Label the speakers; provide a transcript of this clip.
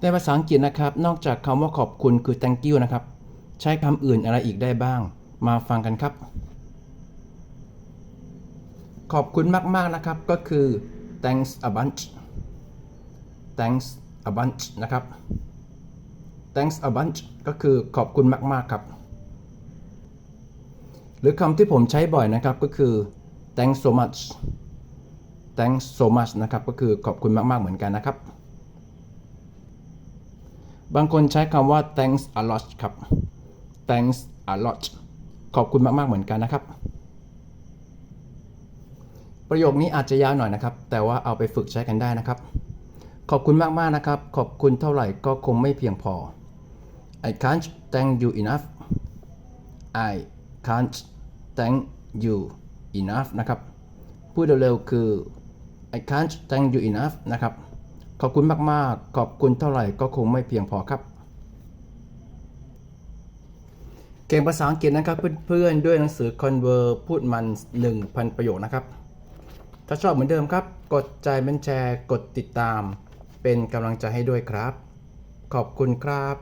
Speaker 1: ในภาษาอังกฤษนะครับ นอกจากคำว่าขอบคุณคือ thank you นะครับ ใช้คำอื่นอะไรอีกได้บ้าง มาฟังกันครับ ขอบคุณมากๆนะครับก็คือ thanks a bunch thanks a bunch นะครับ thanks a bunch ก็คือขอบคุณมาก ๆ ครับ หรือคำที่ผมใช้บ่อยนะครับก็คือ thanks so much thanks so much นะครับ ก็คือขอบคุณมาก ๆ เหมือนกันนะครับ บางคนใช้คำว่า thanks a lot ครับ thanks a lot ขอบคุณมากๆเหมือนกันนะครับ ประโยคนี้อาจจะยาวหน่อยนะครับ แต่ว่าเอาไปฝึกใช้กันได้นะครับ ขอบคุณมากๆนะครับ ขอบคุณเท่าไหร่ก็คงไม่เพียงพอ I can't thank you enough I can't thank you enough นะครับ พูดเร็วๆคือ I can't thank you enough นะครับ ขอบคุณมากๆ ขอบคุณเท่าไหร่ก็คงไม่เพียงพอครับ เก่งภาษาอังกฤษนะครับเพื่อนๆ ด้วยหนังสือ Conver พูดมัน 1,000 ประโยคนะครับ ถ้าชอบเหมือนเดิมครับ กดใจเป็นแชร์ กดติดตาม เป็นกำลังใจให้ด้วยครับ ขอบคุณครับ